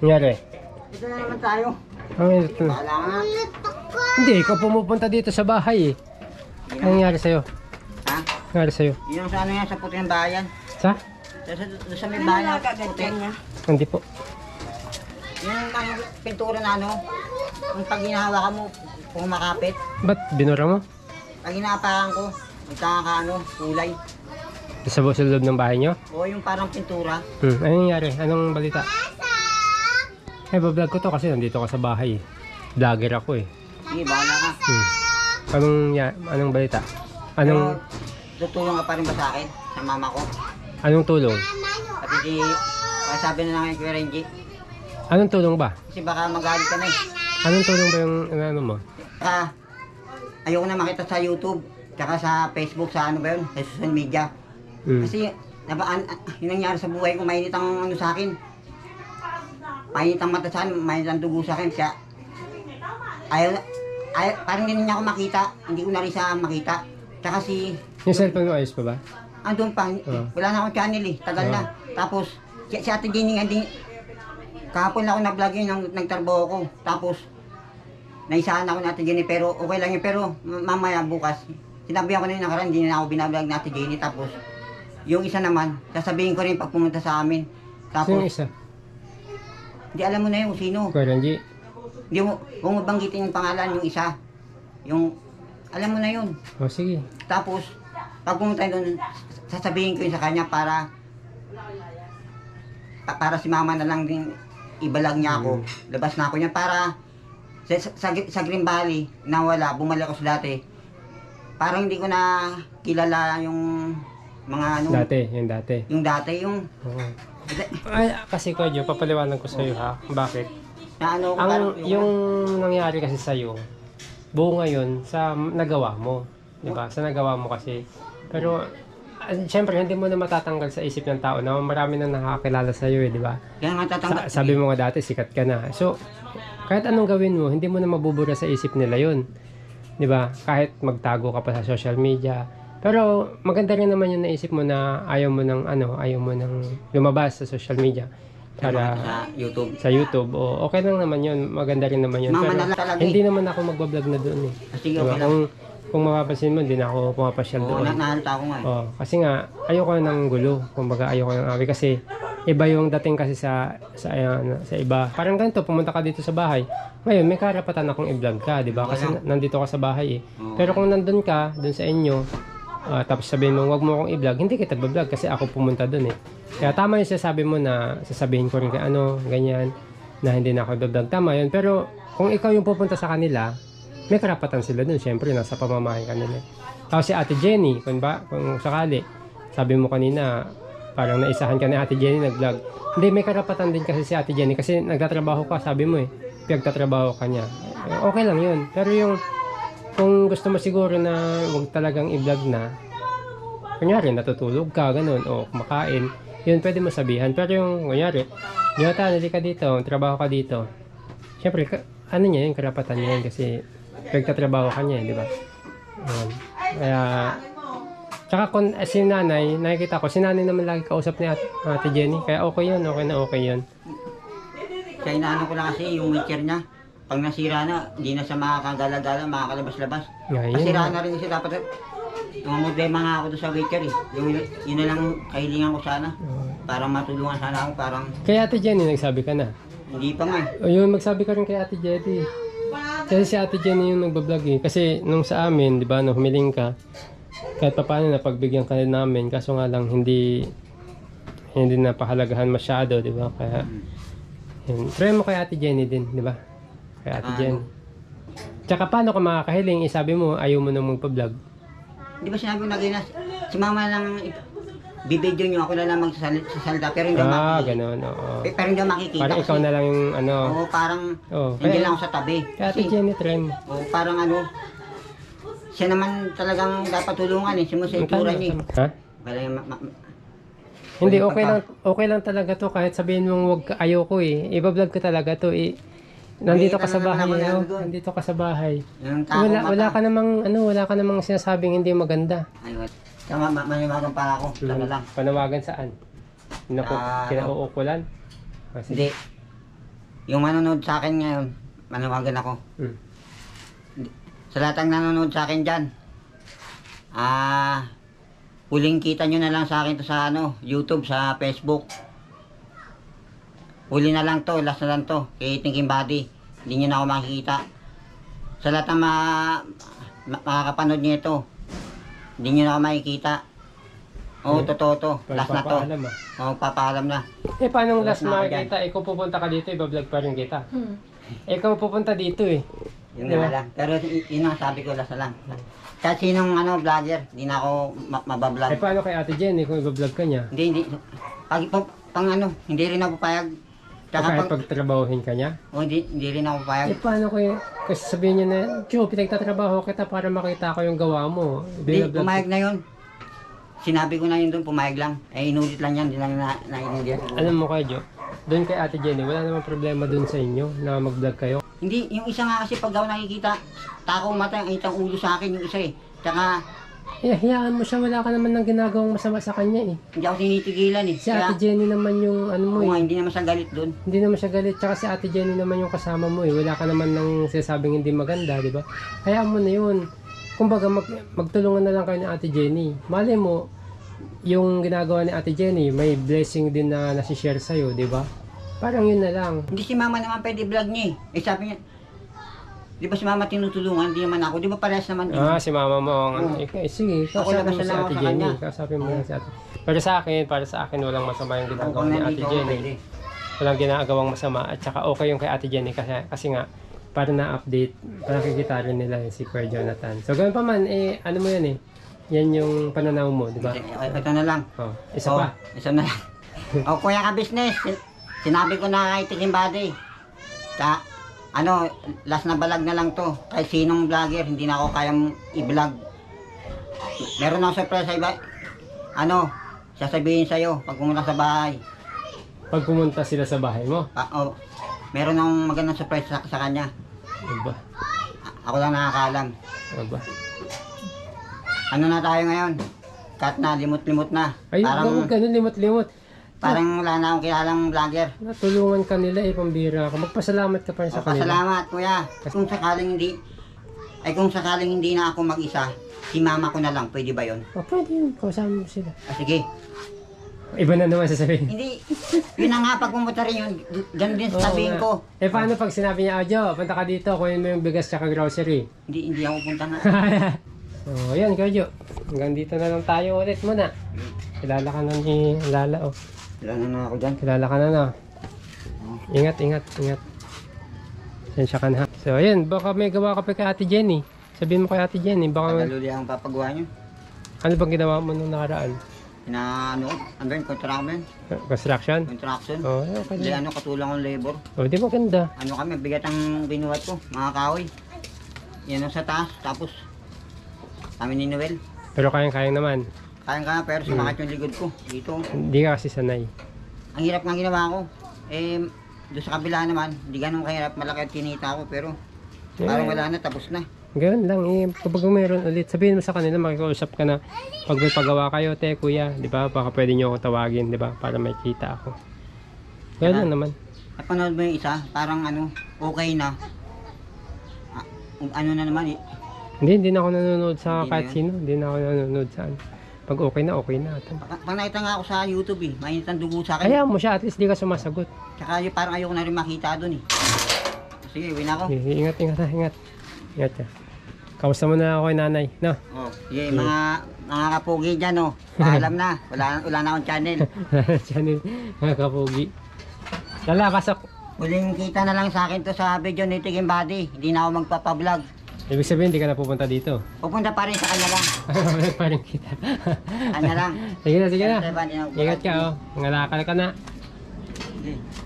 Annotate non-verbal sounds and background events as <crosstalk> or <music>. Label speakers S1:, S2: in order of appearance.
S1: Nangyari?
S2: Ito na naman tayo.
S1: Ang ito
S2: nga.
S1: Hindi, ikaw pumupunta dito sa bahay eh. Anong nangyari sa'yo?
S2: Ha?
S1: Nangyari sa'yo?
S2: Yun ang sa ano yan, sa puti ng bayan.
S1: Sa?
S2: Sa, sa, sa, may bayan, puti.
S1: Hindi po.
S2: Yun ang pintura na ano. Yung pag hinahawakan mo, pumakapit.
S1: Ba't binura mo?
S2: Pag hinapakan ko, magkaka ano, kulay.
S1: Sa loob ng bahay nyo?
S2: O yung parang pintura.
S1: Hmm. Anong nangyari? Anong balita? Eh, bablog ko to kasi nandito ka sa bahay. Vlogger ako eh.
S2: Sige, bahala ka.
S1: Hmm. Anong, ya- anong balita? Anong,
S2: Pero, tutulong ka pa rin ba sa akin? Sa mama ko?
S1: anong tulong?
S2: Pati kaya sabi na lang kay Renji,
S1: Anong tulong ba?
S2: kasi baka magalit ka na eh.
S1: Anong tulong ba yung ano, ano mo?
S2: Saka, ayoko na makita sa YouTube, tsaka sa Facebook, sa ano ba yun, sa social media.
S1: Hmm.
S2: Kasi, naba, an, an- yung nangyari sa buhay ko, mainit ang ano sa akin. Mainit ang mata sa akin, mainit ang dugo sa akin, kaya, ayaw, ayaw, parang hindi niya ako makita, hindi ko na rin siya makita. Tsaka si,
S1: Yung cellphone mo ayos pa ba?
S2: andun pa,
S1: Ah.
S2: wala na akong channel eh, tagal na. Tapos, si, si Ate nga din, kahapon ako na-vlog yun, nang, nagtrabaho ko. Tapos, naisahan ako ni Ate Jenny, pero okay lang yun. Pero, mamaya bukas, sinabi ako na yung nakaraan, hindi na ako binablog ni Ate Jenny. Tapos, yung isa naman, sasabihin ko rin pag pumunta sa amin.
S1: Sino
S2: Tapos,
S1: isa?
S2: Hindi alam mo na yung sino.
S1: Kuya Renji?
S2: Hindi mo, kung mabanggitin yung pangalan, yung isa. Yung, alam mo na yun.
S1: O sige.
S2: Tapos, pag pumunta doon, sasabihin ko yun sa kanya para pa- para si mama na lang din ibalag niya ako. Labas na ako niya para sa, sa, sa, sa Green Valley, nawala, bumalik ako sa dati. Parang hindi ko na kilala yung mga ano,
S1: Dati, yung dati.
S2: yung dati, yung
S1: Oo. Ay, kasi ko yun, papaliwanag ko sa'yo ha. Bakit?
S2: na ano,
S1: Ang,
S2: parang,
S1: yung nangyari kasi sa'yo, buo ngayon sa nagawa mo. Di ba? Sa nagawa mo kasi. Pero, ah, siyempre, hindi mo na matatanggal sa isip ng tao na marami na nakakilala sa'yo eh, di ba?
S2: kaya nga.
S1: Sa, sabi mo nga dati, sikat ka na. So, kahit anong gawin mo, hindi mo na mabubura sa isip nila yun. Di ba? Kahit magtago ka pa sa social media. Pero maganda rin naman yung naisip mo na ayaw mo ng ano, ayaw mo ng lumabas sa social media. Para
S2: sa YouTube.
S1: sa YouTube, o okay lang naman yun. Maganda rin naman yun. Pero
S2: lang talaga eh.
S1: hindi naman ako magbablog na doon eh.
S2: Sige,
S1: Diba?
S2: okay lang.
S1: Kung, kung mapapansin mo, hindi na ako pumapasyal
S2: Oo,
S1: doon.
S2: na, nahalata ako nga eh.
S1: Oh, kasi nga ayoko ng gulo. Kumbaga ayoko ng away kasi iba yung dating kasi sa sa ayan, sa iba. Parang ganito, pumunta ka dito sa bahay. Ngayon, may karapatan akong i-vlog ka, 'di ba? Kasi nandito ka sa bahay eh. Pero kung nandun ka, dun sa inyo, ah, tapos sabihin mo, wag mo akong i-vlog, hindi kita ba-vlog kasi ako pumunta dun eh. Kaya tama yung sasabi mo na sasabihin ko rin kay ano, ganyan, na hindi na ako i-vlog. Tama yun. Pero kung ikaw yung pupunta sa kanila, may karapatan sila dun. Siyempre, nasa pamamahay kanila. Tapos si Ate Jenny, kung ba, kung sakali, sabi mo kanina, parang naisahan ka ni Ate Jenny nag-vlog. Hindi, may karapatan din kasi si Ate Jenny kasi nagtatrabaho ka, sabi mo eh. Pinagtatrabaho ka niya. Eh, Okay lang yun. Pero yung, kung gusto mo siguro na huwag talagang i-vlog na, kunyari, natutulog ka, ganun, o kumakain, yun, pwede mo sabihan. Pero yung, kunyari, Jota, nali ka dito, trabaho ka dito. Siyempre, ka- ano niya yun, karapatan niya yun kasi pinagtatrabaho ka niya, eh, di ba? Ayan. Kaya, tsaka kung eh, si nanay, nakikita ko, si nanay naman lagi kausap ni ate, ate Jenny. Kaya okay yun, okay na okay yun.
S2: Kaya inaano ko lang kasi yung wheelchair niya. Pag nasira na, hindi na siya makakagala-gala, makakalabas-labas.
S1: Ngayon,
S2: Nasira na rin siya dapat. Namumodema nga ako doon sa wheelchair eh. Yung, yun na lang kahilingan ko sana. Para matulungan sana ako, parang
S1: kay ate Jenny, nagsabi ka na.
S2: hindi pa nga eh.
S1: O yun, magsabi ka rin kay Ate Jetty. Kasi si Ate Jenny yung nagbablog eh. Kasi nung sa amin, di ba, nung humiling ka, kahit pa paano napagbigyan ka rin namin, kaso nga lang hindi hindi na pahalagahan masyado, di ba? Kaya, yun. Try mo kay Ate Jenny din, di ba? Kay Ate
S2: Ano?
S1: Jenny. Tsaka paano ka makakahiling? Isabi mo, ayaw mo nang magpa-vlog.
S2: Di ba sinabi ko na ganyan, si mama lang, ip- bibidyo niyo ako na lang magsasalita, pero hindi
S1: Ah,
S2: makikita.
S1: ganun, oo.
S2: Pero hindi makikita.
S1: Parang ikaw na lang yung ano.
S2: Oo, parang
S1: Oo,
S2: hindi
S1: kaya,
S2: lang ako sa tabi.
S1: kay Ate
S2: Kasi,
S1: try mo.
S2: oo, parang ano, siya naman talagang dapat tulungan eh, siya mo sa itura
S1: Tama,
S2: niya eh.
S1: Ha?
S2: Kaya ma- ma-
S1: Hindi, okay lang, okay lang talaga to kahit sabihin mong wag ayoko eh. Iba-vlog ko talaga to eh. Nandito ka sa bahay, oh.
S2: doon.
S1: Nandito ka sa bahay. Wala, wala ka namang, ano, wala ka namang sinasabing hindi maganda.
S2: Ay. Tama, ma- maniwagan pa ako. Tama lang.
S1: Panawagan saan? Naku,
S2: Ah,
S1: kinauukulan? Ah, sige.
S2: Hindi. yung manonood sa akin ngayon, manawagan ako.
S1: Hmm.
S2: Sa lahat ng nanonood sa akin dyan, ah, huling kita nyo na lang sa akin to sa ano, YouTube, sa Facebook. Huli na lang to, last na lang to, kay Thinking Body. Hindi nyo na ako makikita. Sa lahat ng ma, ma, makakapanood nyo ito, hindi nyo na ako makikita. Oo,
S1: Eh,
S2: totoo to. Last na to.
S1: Pagpapaalam, ah.
S2: Oo, papaalam na.
S1: Eh, paano last
S2: na ako
S1: makikita? Ikaw pupunta ka dito, ibablog pa rin kita.
S3: Hmm.
S1: Ikaw pupunta dito eh.
S2: Yun
S1: Diba?
S2: nga lang. Pero yun ang sabi ko, last na lang. Kahit sinong ano, vlogger, hindi na ako ma- mabablog.
S1: Eh, paano kay Ate Jenny kung ibablog ka niya?
S2: Hindi, hindi. Pag, pag, pang ano, hindi rin ako payag.
S1: O
S2: Tsaka
S1: kahit
S2: pag,
S1: pagtrabahuhin ka niya?
S2: oh, hindi, hindi rin ako payag.
S1: Eh, paano ko Kasi sabihin niya na, Joe, pinagtatrabaho kita para makita ko yung gawa mo.
S2: Hindi, pumayag na yun. Sinabi ko na yun doon, pumayag lang. Eh, inulit lang yan, hindi lang na, naiintindihan.
S1: Alam mo kay Joe, doon kay Ate Jenny, wala namang problema doon sa inyo na mag-vlog kayo.
S2: Hindi, yung isa nga kasi pag ako nakikita, tako mata, ang itang ulo sa akin yung isa eh. Tsaka,
S1: Hayaan mo siya, wala ka naman ng ginagawang masama sa kanya eh.
S2: hindi ako tinitigilan eh.
S1: Si Ate Jenny naman yung ano mo
S2: kung nga,
S1: eh.
S2: hindi naman siya galit doon.
S1: Hindi naman siya galit, tsaka si Ate Jenny naman yung kasama mo eh. Wala ka naman ng sinasabing hindi maganda, di ba? Hayaan mo na yun. Kumbaga, mag, magtulungan na lang kayo ni Ate Jenny. Malay mo, yung ginagawa ni Ate Jenny, may blessing din na nasishare sa'yo, di ba? Parang yun na lang.
S2: Hindi si mama naman pwede vlog niya eh. Eh sabi niya, di ba si mama tinutulungan, hindi naman ako. Di ba parehas naman din?
S1: Ah, si mama mo ang ano.
S2: Oo.
S1: Eh, sige,
S2: Ako
S1: kausapin mo
S2: labas na
S1: si Ate
S2: sa
S1: Jenny.
S2: kanya.
S1: Kausapin mo si Ate. Para sa akin, para sa akin, walang masama yung ginagawa ni Ate
S2: ako,
S1: Jenny.
S2: pwede.
S1: walang ginagawang masama at saka okay yung kay Ate Jenny kasi, kasi nga para na-update, para nakikita rin nila si Kuya Jonathan. So, ganun pa man, eh, ano mo yan eh, yan yung pananaw mo, di ba?
S2: Eh, Ito na lang.
S1: Oh, isa
S2: Oh,
S1: pa.
S2: Isa na lang. <laughs> o kuya ka business, sin- sinabi ko na kay Tikim Body. Ta, ano, last na balag na lang to. Kahit sinong vlogger, hindi na ako kayang i-vlog. Meron akong surprise sa iba. Ano, sasabihin sa'yo pag pumunta sa bahay.
S1: Pag pumunta sila sa bahay mo,
S2: Ah, oh, meron akong magandang surprise sa, sa kanya.
S1: diba?
S2: A- Ako lang nakakaalam.
S1: Diba?
S2: Ano na tayo ngayon? Cut na, limot-limot na.
S1: Ay,
S2: parang,
S1: ganun, limot-limot.
S2: Parang wala na akong kilalang vlogger.
S1: Natulungan ka nila eh, pambira ka. Magpasalamat ka pa rin sa
S2: O,
S1: kanila.
S2: pasalamat, kuya. Kung sakaling hindi, ay kung sakaling hindi na ako mag-isa, si mama ko na lang, pwede ba yon?
S1: Oh, pwede yun, kausapin mo sila.
S2: Ah, sige.
S1: Iba na naman sasabihin.
S2: Hindi, yun na nga, pag pumunta rin yun, ganun din sasabihin ko.
S1: Eh, paano pag sinabi niya, Ojo, punta ka dito, kunin mo yung bigas tsaka grocery.
S2: Hindi, hindi ako punta nga. <laughs>
S1: so, ayan, Kojo. Hanggang dito na lang tayo ulit muna. Kilala ka na ni Lala, oh.
S2: Wala na na ako dyan.
S1: Kilala ka na na. Ingat, ingat, ingat. Sensya ka na. So, ayan, baka may gawa ka pa kay Ate Jenny. Sabihin mo kay Ate Jenny, baka
S2: Tagaluli ang papagawa nyo.
S1: ano bang ginawa mo nung nakaraan?
S2: Na ano, ano ba yun, contraction?
S1: Construction?
S2: Construction.
S1: Oh, okay
S2: Hindi, ano, katulang ang labor.
S1: Oh, di maganda.
S2: Ano kami, bigat ang binuhat ko, mga kahoy. Yan ang sa taas, tapos kami ni Noel.
S1: Pero kayang-kayang naman.
S2: Kaya ka, pero
S1: Hmm.
S2: sumakit yung likod ko. Dito,
S1: Hindi ka kasi sanay.
S2: Ang hirap nga ginawa ko. Eh, doon sa kabila naman, hindi ganun kahirap. Malaki at kinita ko, pero parang wala na, tapos na.
S1: Ganun lang eh. Kapag meron ulit, sabihin mo sa kanila, makikiusap ka na pag may pagawa kayo, te, kuya, di ba? Baka pwede nyo ako tawagin, di ba? Para may kita ako. Ganun lang naman.
S2: Napanood mo yung isa, parang ano, okay na. Ah, ano na naman eh.
S1: Hindi, hindi na ako nanonood sa
S2: Hindi na
S1: kahit
S2: yun?
S1: sino. Hindi na ako nanonood sa ano. Pag okay na, okay na.
S2: Pag, pag nakita nga ako sa YouTube eh, mainit ang dugo sa akin.
S1: Kaya mo siya, at least di ka sumasagot.
S2: Tsaka yung parang ayoko na rin makita doon eh. Sige, win ako.
S1: Sige, ingat, ingat, ingat. Ingat ka. Kamusta mo na ako kay nanay, no?
S2: Oh, sige, mga mga kapugi dyan oh. Paalam na, wala, wala na akong channel. <laughs>
S1: Channel, mga kapugi. Lala, pasok.
S2: Huling kita na lang sa akin to sa video ni Tigim Body. Hindi na ako magpapablog.
S1: Ibig sabihin, hindi ka na pupunta dito. <laughs>
S2: Pupunta pa rin sa kanya lang.
S1: Parang kita.
S2: Kanya lang. <laughs>
S1: sige na, sige na. Ingat ka, oh. Ngalakal ka na.
S2: Sige.